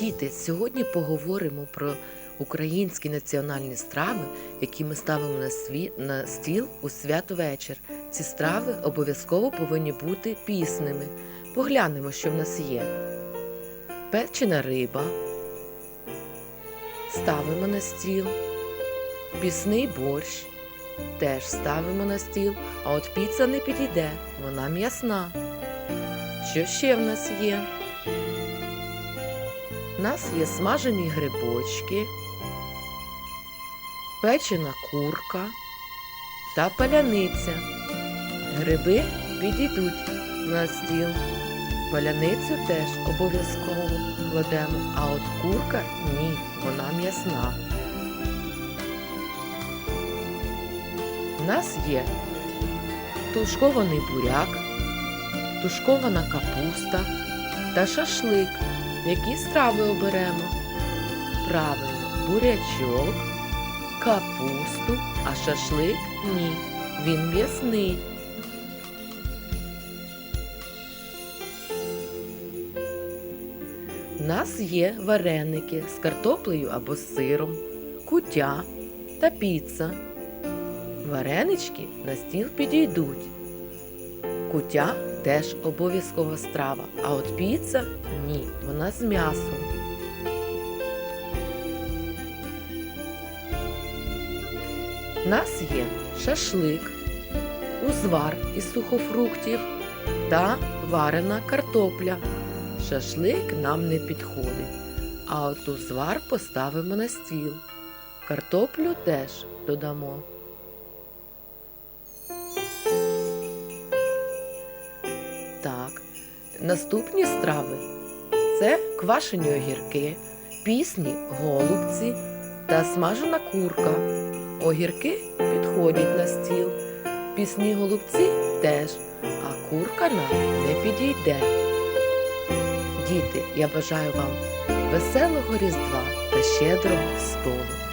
Діти, сьогодні поговоримо про українські національні страви, які ми ставимо на, сві... на стіл у святвечір. Ці страви обов'язково повинні бути пісними. Поглянемо, що в нас є. Печена риба. Ставимо на стіл. Пісний борщ. Теж ставимо на стіл, а от піца не підійде, вона м'ясна. Що ще в нас є? У нас є смажені грибочки, печена курка та паляниця. Гриби підійдуть на стіл. Паляницю теж обов'язково кладемо, а от курка ні, вона м'ясна. У нас є тушкований буряк, тушкована капуста та шашлик. Які страви оберемо? Правильно, бурячок, капусту, а шашлик ні. Він м'ясний. У нас є вареники з картоплею або з сиром, кутя та піца. Варенички на стіл підійдуть. Кутя теж обов'язкова страва, а от піца ні, вона з м'ясом. У нас є шашлик, узвар із сухофруктів та варена картопля. Шашлик нам не підходить, а от узвар поставимо на стіл. Картоплю теж додамо. Наступні страви це квашені огірки, пісні голубці та смажена курка. Огірки підходять на стіл, пісні голубці теж, а курка нам не підійде. Діти, я бажаю вам веселого Різдва та щедрого столу.